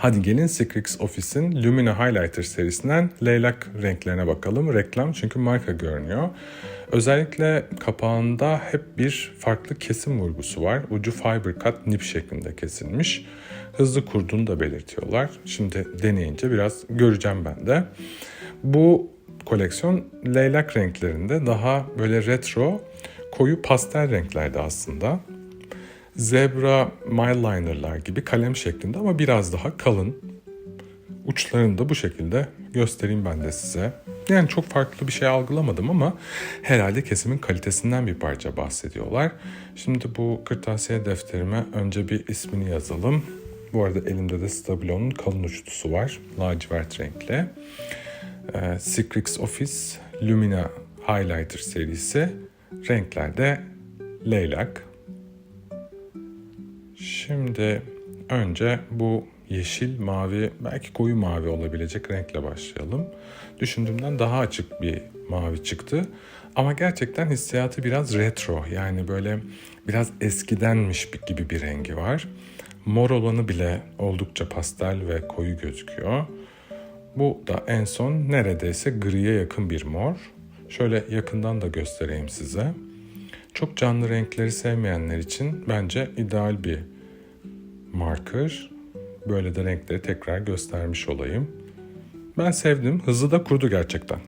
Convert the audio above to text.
Hadi gelin Secrets Office'in Lumina Highlighter serisinden leylak renklerine bakalım. Reklam çünkü marka görünüyor. Özellikle kapağında hep bir farklı kesim vurgusu var. Ucu fiber cut nip şeklinde kesilmiş. Hızlı kurduğunu da belirtiyorlar. Şimdi deneyince biraz göreceğim ben de. Bu koleksiyon leylak renklerinde daha böyle retro, koyu pastel renklerde aslında. Zebra Mildliner'lar gibi kalem şeklinde ama biraz daha kalın. Uçlarını da bu şekilde göstereyim ben de size. Yani çok farklı bir şey algılamadım ama herhalde kesimin kalitesinden bir parça bahsediyorlar. Şimdi bu kırtasiye defterime önce bir ismini yazalım. Bu arada elimde de Stabilo'nun kalın uçlusu var. Lacivert renkli. Ee, Secrets Office Lumina Highlighter serisi. Renklerde leylak. Şimdi önce bu yeşil, mavi, belki koyu mavi olabilecek renkle başlayalım. Düşündüğümden daha açık bir mavi çıktı. Ama gerçekten hissiyatı biraz retro. Yani böyle biraz eskidenmiş gibi bir rengi var. Mor olanı bile oldukça pastel ve koyu gözüküyor. Bu da en son neredeyse griye yakın bir mor. Şöyle yakından da göstereyim size. Çok canlı renkleri sevmeyenler için bence ideal bir marker. Böyle de renkleri tekrar göstermiş olayım. Ben sevdim. Hızlı da kurdu gerçekten.